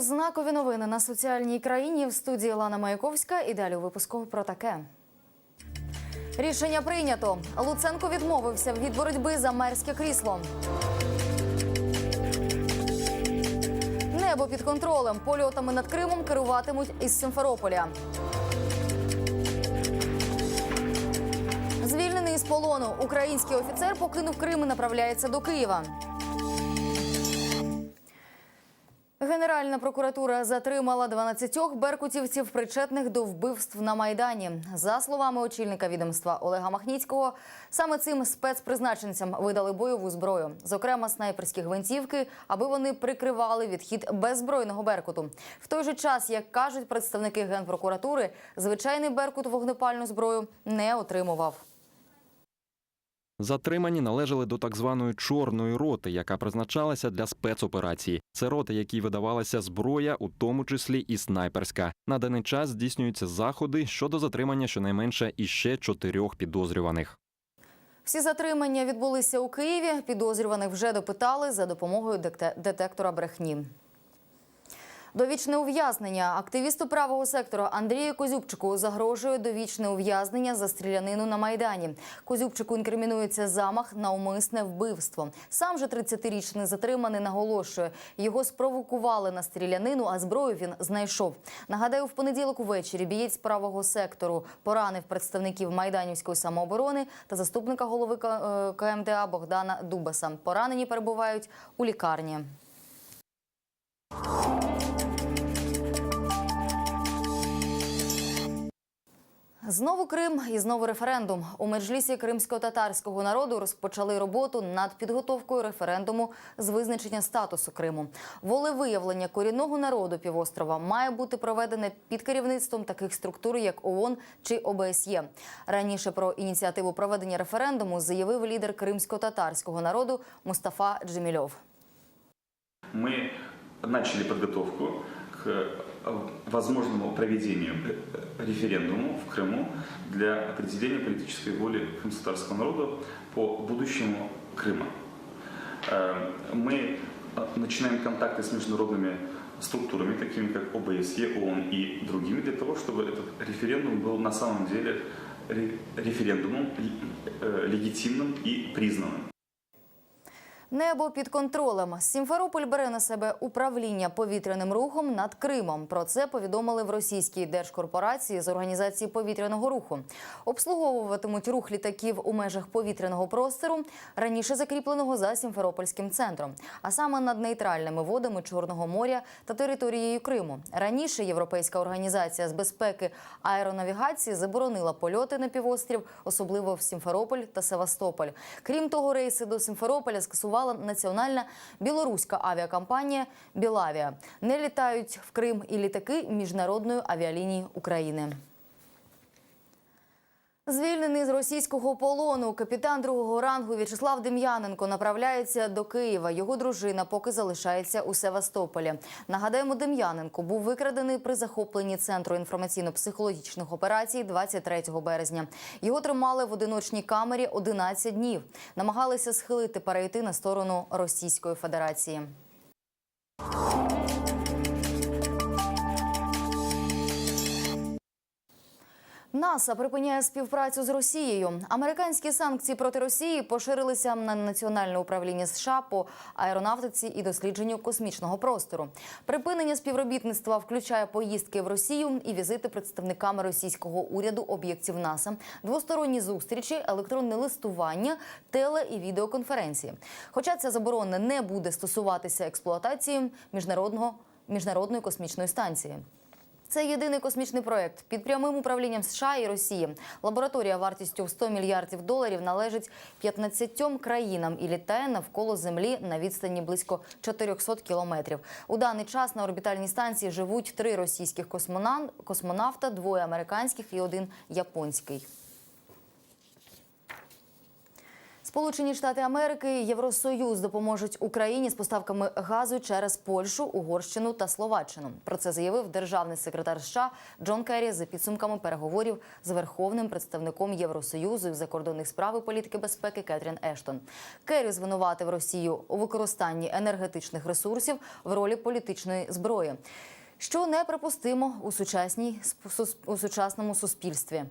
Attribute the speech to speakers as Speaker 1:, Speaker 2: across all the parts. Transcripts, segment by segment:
Speaker 1: Знакові новини на соціальній країні в студії Лана Маяковська. І далі у випуску про таке. Рішення прийнято. Луценко відмовився від боротьби за мерське крісло. Небо під контролем. Польотами над Кримом керуватимуть із Симферополя. Звільнений із полону. Український офіцер покинув Крим і направляється до Києва. Генеральна прокуратура затримала 12 беркутівців, причетних до вбивств на майдані. За словами очільника відомства Олега Махніцького, саме цим спецпризначенцям видали бойову зброю, зокрема снайперські гвинтівки, аби вони прикривали відхід беззбройного беркуту. В той же час, як кажуть представники генпрокуратури, звичайний беркут вогнепальну зброю не отримував.
Speaker 2: Затримані належали до так званої чорної роти, яка призначалася для спецоперації. Це рота, якій видавалася зброя, у тому числі і снайперська. На даний час здійснюються заходи щодо затримання щонайменше іще чотирьох підозрюваних.
Speaker 1: Всі затримання відбулися у Києві. Підозрюваних вже допитали за допомогою детектора брехні. Довічне ув'язнення активісту правого сектору Андрію Козюбчику загрожує довічне ув'язнення за стрілянину на майдані. Козюбчику інкримінується замах на умисне вбивство. Сам же 30-річний затриманий наголошує, його спровокували на стрілянину, а зброю він знайшов. Нагадаю, в понеділок увечері бієць правого сектору поранив представників майданівської самооборони та заступника голови е, КМДА Богдана Дубаса. Поранені перебувають у лікарні. Знову Крим і знову референдум. У меджлісі кримсько-татарського народу розпочали роботу над підготовкою референдуму з визначення статусу Криму. Волевиявлення корінного народу півострова має бути проведене під керівництвом таких структур, як ООН чи ОБСЄ. Раніше про ініціативу проведення референдуму заявив лідер кримсько-татарського народу Мустафа Джемільов.
Speaker 3: мы начали подготовку к возможному проведению референдуму в Крыму для определения политической воли крымско-татарского народа по будущему Крыма. Э, Мы э, начинаем контакты с международными структурами, такими как ОБСЕ, ООН и другими, для того, чтобы этот референдум был на самом деле ре- референдумом э, легитимным и признанным.
Speaker 1: Небо під контролем. Сімферополь бере на себе управління повітряним рухом над Кримом. Про це повідомили в російській держкорпорації з організації повітряного руху. Обслуговуватимуть рух літаків у межах повітряного простору, раніше закріпленого за Сімферопольським центром, а саме над нейтральними водами Чорного моря та територією Криму. Раніше Європейська організація з безпеки аеронавігації заборонила польоти на півострів, особливо в Сімферополь та Севастополь. Крім того, рейси до Сімферополя скасувала національна білоруська авіакомпанія Білавія. Не літають в Крим і літаки міжнародної авіалінії України. Звільнений з російського полону капітан другого рангу В'ячеслав Дем'яненко направляється до Києва. Його дружина поки залишається у Севастополі. Нагадаємо, Дем'яненко був викрадений при захопленні центру інформаційно-психологічних операцій 23 березня. Його тримали в одиночній камері 11 днів. Намагалися схилити перейти на сторону Російської Федерації. НАСА припиняє співпрацю з Росією. Американські санкції проти Росії поширилися на національне управління США по аеронавтиці і дослідженню космічного простору. Припинення співробітництва включає поїздки в Росію і візити представниками російського уряду об'єктів НАСА, двосторонні зустрічі, електронне листування, теле і відеоконференції. Хоча ця заборона не буде стосуватися експлуатації міжнародного міжнародної космічної станції. Це єдиний космічний проект під прямим управлінням США і Росії. Лабораторія вартістю в 100 мільярдів доларів належить 15 країнам і літає навколо Землі на відстані близько 400 кілометрів. У даний час на орбітальній станції живуть три російських космонавта, двоє американських і один японський. Сполучені Штати Америки і Євросоюз допоможуть Україні з поставками газу через Польщу, Угорщину та Словаччину. Про це заявив державний секретар США Джон Керрі за підсумками переговорів з верховним представником Євросоюзу із закордонних справ і політики безпеки Кетрін Ештон. Керрі звинуватив Росію у використанні енергетичних ресурсів в ролі політичної зброї, що неприпустимо у сучасній у сучасному суспільстві.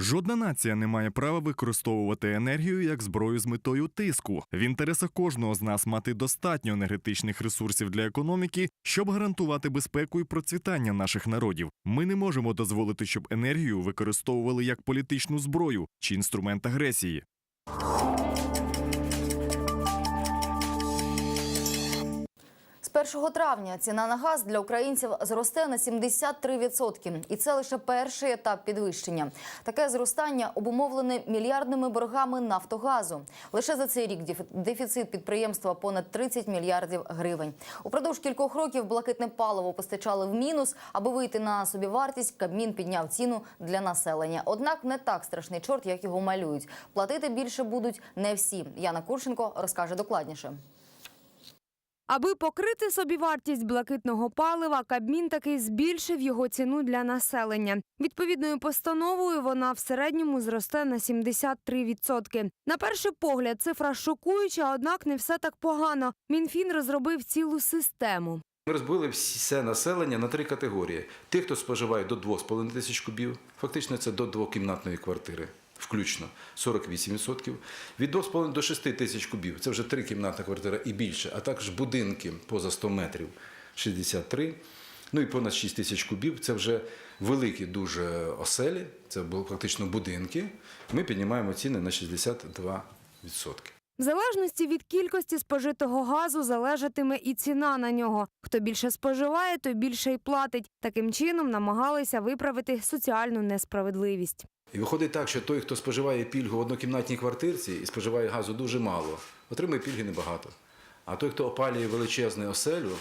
Speaker 4: Жодна нація не має права використовувати енергію як зброю з метою тиску. В інтересах кожного з нас мати достатньо енергетичних ресурсів для економіки, щоб гарантувати безпеку і процвітання наших народів. Ми не можемо дозволити, щоб енергію використовували як політичну зброю чи інструмент агресії.
Speaker 1: З 1 травня ціна на газ для українців зросте на 73%. І це лише перший етап підвищення. Таке зростання обумовлене мільярдними боргами Нафтогазу. Лише за цей рік дефіцит підприємства понад 30 мільярдів гривень. Упродовж кількох років блакитне паливо постачали в мінус. Аби вийти на собівартість, Кабмін підняв ціну для населення. Однак не так страшний чорт, як його малюють. Платити більше будуть не всі. Яна Курченко розкаже докладніше.
Speaker 5: Аби покрити собі вартість блакитного палива, Кабмін таки збільшив його ціну для населення. Відповідною постановою вона в середньому зросте на 73%. На перший погляд, цифра шокуюча, однак не все так погано. Мінфін розробив цілу систему.
Speaker 6: Ми розбили все населення на три категорії: тих, хто споживає до 2,5 тисяч кубів, фактично це до двокімнатної квартири, включно 48%. Від 2,5 до 6 тисяч кубів це вже трикімнатна квартира і більше, а також будинки поза 100 метрів 63. Ну і понад 6 тисяч кубів це вже великі дуже оселі, це були фактично будинки. Ми піднімаємо ціни на 62%.
Speaker 5: В залежності від кількості спожитого газу залежатиме і ціна на нього. Хто більше споживає, той більше й платить. Таким чином намагалися виправити соціальну несправедливість.
Speaker 6: І виходить так, що той, хто споживає пільгу в однокімнатній квартирці і споживає газу дуже мало, отримує пільги небагато. А той, хто опалює величезну оселю,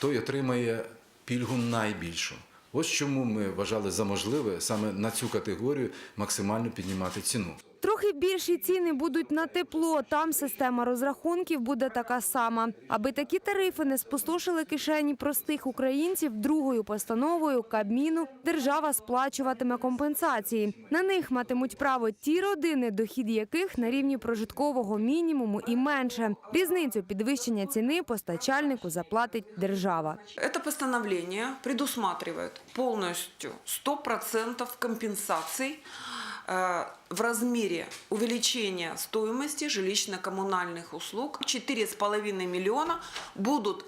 Speaker 6: той отримає пільгу найбільшу. Ось чому ми вважали за можливе саме на цю категорію максимально піднімати ціну.
Speaker 5: Трохи більші ціни будуть на тепло. Там система розрахунків буде така сама. Аби такі тарифи не спустошили кишені простих українців, другою постановою Кабміну держава сплачуватиме компенсації. На них матимуть право ті родини, дохід яких на рівні прожиткового мінімуму і менше. Різницю підвищення ціни постачальнику заплатить держава.
Speaker 7: Это постановление предусматривает полностью 100% компенсаций э, в размере увеличения стоимости жилищно-коммунальных услуг. 4,5 миллиона будут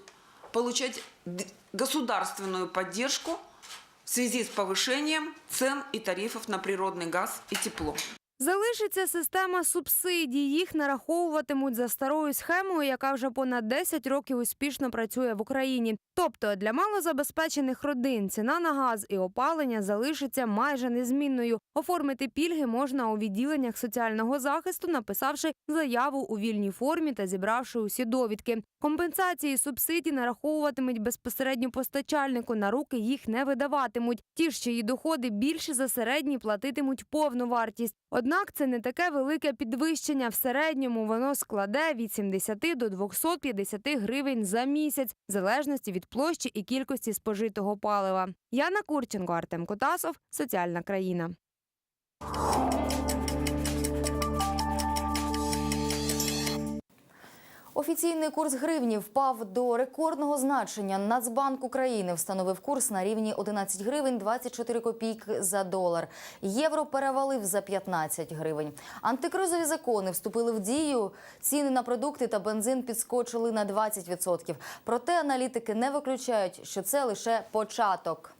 Speaker 7: получать д- государственную поддержку в связи с повышением цен и тарифов на природный газ и тепло.
Speaker 5: Залишиться система субсидій. Їх нараховуватимуть за старою схемою, яка вже понад 10 років успішно працює в Україні. Тобто для малозабезпечених родин ціна на газ і опалення залишиться майже незмінною. Оформити пільги можна у відділеннях соціального захисту, написавши заяву у вільній формі та зібравши усі довідки. Компенсації субсидій нараховуватимуть безпосередньо постачальнику. На руки їх не видаватимуть. Ті ж, чиї доходи більше за середні, платитимуть повну вартість. Однак це не таке велике підвищення. В середньому воно складе від 70 до 250 гривень за місяць, в залежності від площі і кількості спожитого палива. Яна Курченко, Артем Котасов, Соціальна країна.
Speaker 1: Офіційний курс гривні впав до рекордного значення. Нацбанк України встановив курс на рівні 11 гривень 24 копійки за долар. Євро перевалив за 15 гривень. Антикризові закони вступили в дію. Ціни на продукти та бензин підскочили на 20%. Проте аналітики не виключають, що це лише початок.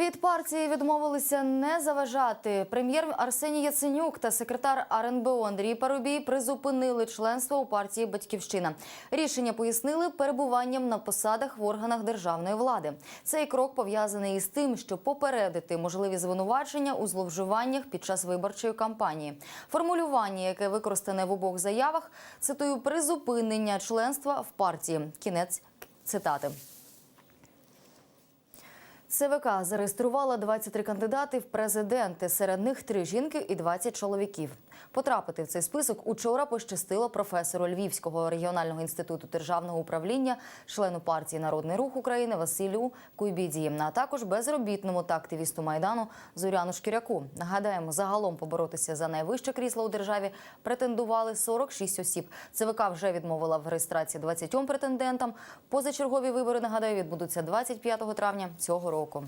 Speaker 1: Від партії відмовилися не заважати. Прем'єр Арсеній Яценюк та секретар РНБО Андрій Парубій призупинили членство у партії Батьківщина. Рішення пояснили перебуванням на посадах в органах державної влади. Цей крок пов'язаний із тим, щоб попередити можливі звинувачення у зловживаннях під час виборчої кампанії. Формулювання, яке використане в обох заявах, цитую призупинення членства в партії. Кінець цитати. ЦВК зареєструвала 23 кандидати в президенти. Серед них три жінки і 20 чоловіків. Потрапити в цей список учора пощастило професору Львівського регіонального інституту державного управління, члену партії Народний рух України Василю Куйбіді, а також безробітному та активісту майдану Зоряну Шкіряку. Нагадаємо, загалом поборотися за найвище крісло у державі претендували 46 осіб. ЦВК вже відмовила в реєстрації 20 претендентам. Позачергові вибори нагадаю відбудуться 25 травня цього року.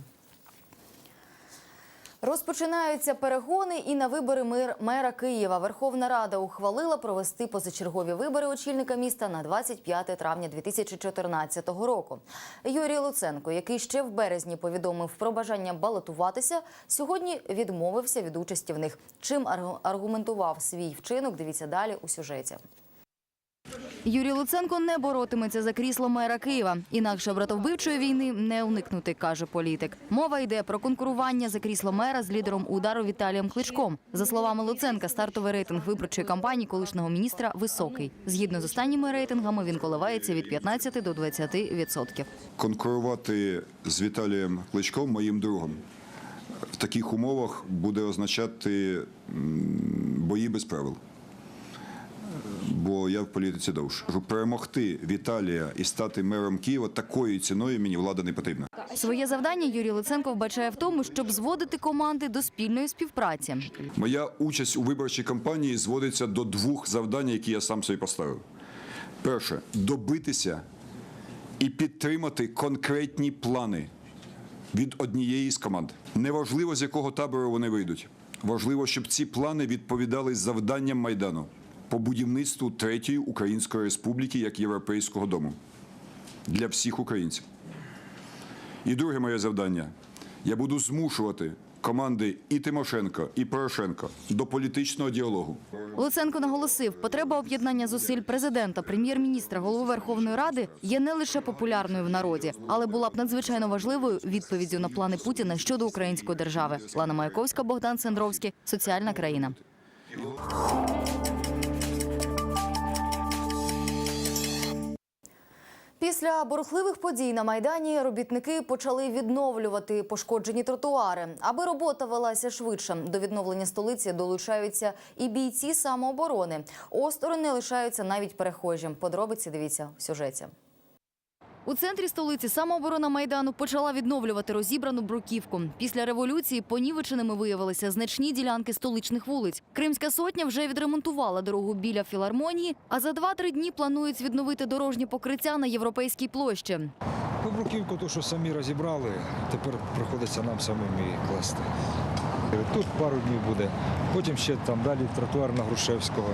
Speaker 1: Розпочинаються перегони і на вибори мер- мера Києва. Верховна Рада ухвалила провести позачергові вибори очільника міста на 25 травня 2014 року. Юрій Луценко, який ще в березні повідомив про бажання балотуватися, сьогодні відмовився від участі в них. Чим аргу- аргументував свій вчинок? Дивіться далі у сюжеті. Юрій Луценко не боротиметься за крісло мера Києва. Інакше братовбивчої війни не уникнути, каже політик. Мова йде про конкурування за крісло мера з лідером удару Віталієм Кличком. За словами Луценка, стартовий рейтинг виборчої кампанії колишнього міністра високий. Згідно з останніми рейтингами, він коливається від 15 до 20 відсотків.
Speaker 8: конкурувати з Віталієм Кличком, моїм другом, в таких умовах буде означати бої без правил. Бо я в політиці довше. Перемогти Віталія і стати мером Києва такою ціною мені влада не потрібна.
Speaker 1: Своє завдання Юрій Луценко вбачає в тому, щоб зводити команди до спільної співпраці.
Speaker 8: Моя участь у виборчій кампанії зводиться до двох завдань, які я сам собі поставив. Перше добитися і підтримати конкретні плани від однієї з команд. Неважливо, з якого табору вони вийдуть. Важливо, щоб ці плани відповідали завданням Майдану по будівництву третьої Української республіки як Європейського дому для всіх українців. І друге моє завдання: я буду змушувати команди і Тимошенко, і Порошенко до політичного діалогу.
Speaker 1: Луценко наголосив, потреба об'єднання зусиль президента, прем'єр-міністра, голови Верховної Ради є не лише популярною в народі, але була б надзвичайно важливою відповіддю на плани Путіна щодо української держави. Лана Маяковська, Богдан Сендровський, соціальна країна. Після борохливих подій на майдані робітники почали відновлювати пошкоджені тротуари. Аби робота велася швидше, до відновлення столиці долучаються і бійці самооборони. Осторони лишаються навіть перехожі. Подробиці дивіться в сюжеті. У центрі столиці самооборона майдану почала відновлювати розібрану бруківку. Після революції понівеченими виявилися значні ділянки столичних вулиць. Кримська сотня вже відремонтувала дорогу біля філармонії, а за 2-3 дні планують відновити дорожнє покриття на європейській площі.
Speaker 9: Ну, бруківку, то, що самі розібрали, тепер приходиться нам самим її класти. Тут пару днів буде, потім ще там далі тротуар на Грушевського,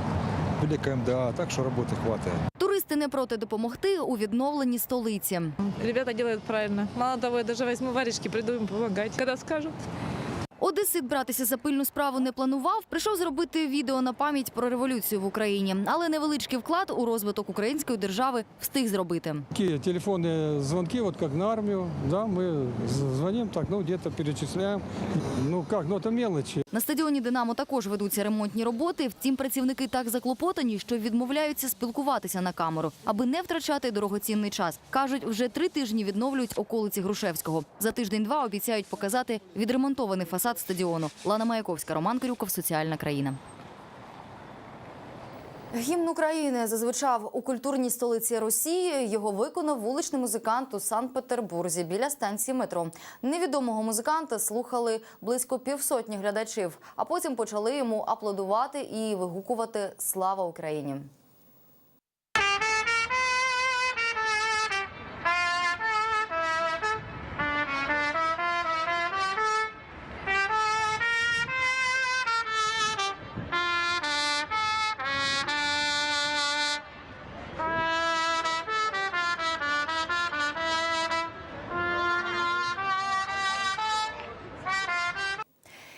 Speaker 9: біля КМДА, так що роботи хватає.
Speaker 1: Туристи не проти допомогти у відновленні столиці.
Speaker 10: Ребята роблять правильно. Мало того, я навіть візьму варішки, прийду їм допомагати, коли скажут.
Speaker 1: Одесит братися за пильну справу не планував. Прийшов зробити відео на пам'ять про революцію в Україні, але невеличкий вклад у розвиток української держави встиг зробити.
Speaker 11: Такие телефонные звонки, вот как на армию, да, мы з- звоним так, ну где-то перечисляем. Ну как, ну это мелочи.
Speaker 1: На стадіоні Динамо також ведуться ремонтні роботи. Втім, працівники так заклопотані, що відмовляються спілкуватися на камеру, аби не втрачати дорогоцінний час. кажуть, вже три тижні відновлюють околиці Грушевського. За тиждень-два обіцяють показати відремонтований фасад стадіону. Лана Маяковська, Роман Крюков, соціальна країна. Гімн України зазвучав у культурній столиці Росії. Його виконав вуличний музикант у Санкт-Петербурзі біля станції метро. Невідомого музиканта слухали близько півсотні глядачів, а потім почали йому аплодувати і вигукувати Слава Україні.